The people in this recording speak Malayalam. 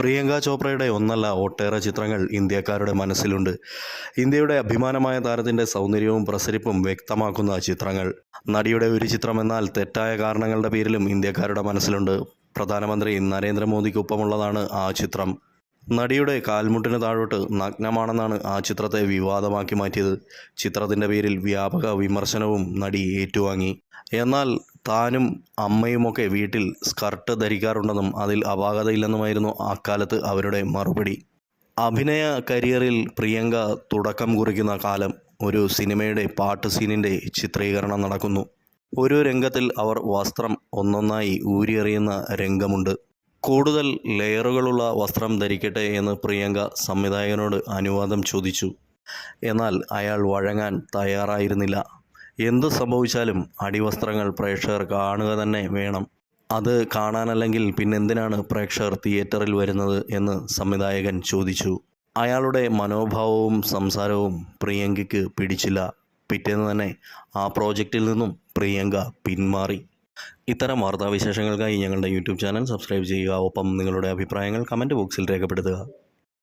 പ്രിയങ്ക ചോപ്രയുടെ ഒന്നല്ല ഒട്ടേറെ ചിത്രങ്ങൾ ഇന്ത്യക്കാരുടെ മനസ്സിലുണ്ട്. ഇന്ത്യയുടെ അഭിമാനമായ താരത്തിന്റെ സൗന്ദര്യവും പ്രസരിപ്പും വ്യക്തമാക്കുന്ന ചിത്രങ്ങൾ. നടിയുടെ ഒരു ചിത്രമെന്നാൽ തെറ്റായ കാരണങ്ങളുടെ പേരിലും ഇന്ത്യക്കാരുടെ മനസ്സിലുണ്ട്. പ്രധാനമന്ത്രി നരേന്ദ്രമോദിക്കൊപ്പമുള്ളതാണ് ആ ചിത്രം. നടിയുടെ കാൽമുട്ടിന് താഴോട്ട് നഗ്നമാണെന്നാണ് ആ ചിത്രത്തെ വിവാദമാക്കി മാറ്റിയത്. ചിത്രത്തിന്റെ പേരിൽ വ്യാപക വിമർശനവും നടി ഏറ്റുവാങ്ങി. എന്നാൽ താനും അമ്മയുമൊക്കെ വീട്ടിൽ സ്കർട്ട് ധരിക്കാറുണ്ടെന്നും അതിൽ അപാകതയില്ലെന്നുമായിരുന്നു അക്കാലത്ത് അവരുടെ മറുപടി. അഭിനയ കരിയറിൽ പ്രിയങ്ക തുടക്കം കുറിക്കുന്ന കാലം ഒരു സിനിമയുടെ പാട്ട് സീനിന്റെ ചിത്രീകരണം നടക്കുന്നു. ഒരു രംഗത്തിൽ അവർ വസ്ത്രം ഒന്നൊന്നായി ഊരിയെറിയുന്ന രംഗമുണ്ട്. കൂടുതൽ ലെയറുകളുള്ള വസ്ത്രം ധരിക്കട്ടെ എന്ന് പ്രിയങ്ക സംവിധായകനോട് അനുവാദം ചോദിച്ചു. എന്നാൽ അയാൾ വഴങ്ങാൻ തയ്യാറായിരുന്നില്ല. എന്തു സംഭവിച്ചാലും അടിവസ്ത്രങ്ങൾ പ്രേക്ഷകർ കാണുക തന്നെ വേണം. അത് കാണാനല്ലെങ്കിൽ പിന്നെന്തിനാണ് പ്രേക്ഷകർ തിയേറ്ററിൽ വരുന്നത് എന്ന് സംവിധായകൻ ചോദിച്ചു. അയാളുടെ മനോഭാവവും സംസാരവും പ്രിയങ്കയ്ക്ക് പിടിച്ചില്ല. പിറ്റേന്ന് തന്നെ ആ പ്രോജക്റ്റിൽ നിന്നും പ്രിയങ്ക പിന്മാറി. ഇത്തരം വാർത്താവിശേഷങ്ങൾക്കായി ഞങ്ങളുടെ യൂട്യൂബ് ചാനൽ സബ്സ്ക്രൈബ് ചെയ്യുക. ഒപ്പം നിങ്ങളുടെ അഭിപ്രായങ്ങൾ കമന്റ് ബോക്സിൽ രേഖപ്പെടുത്തുക.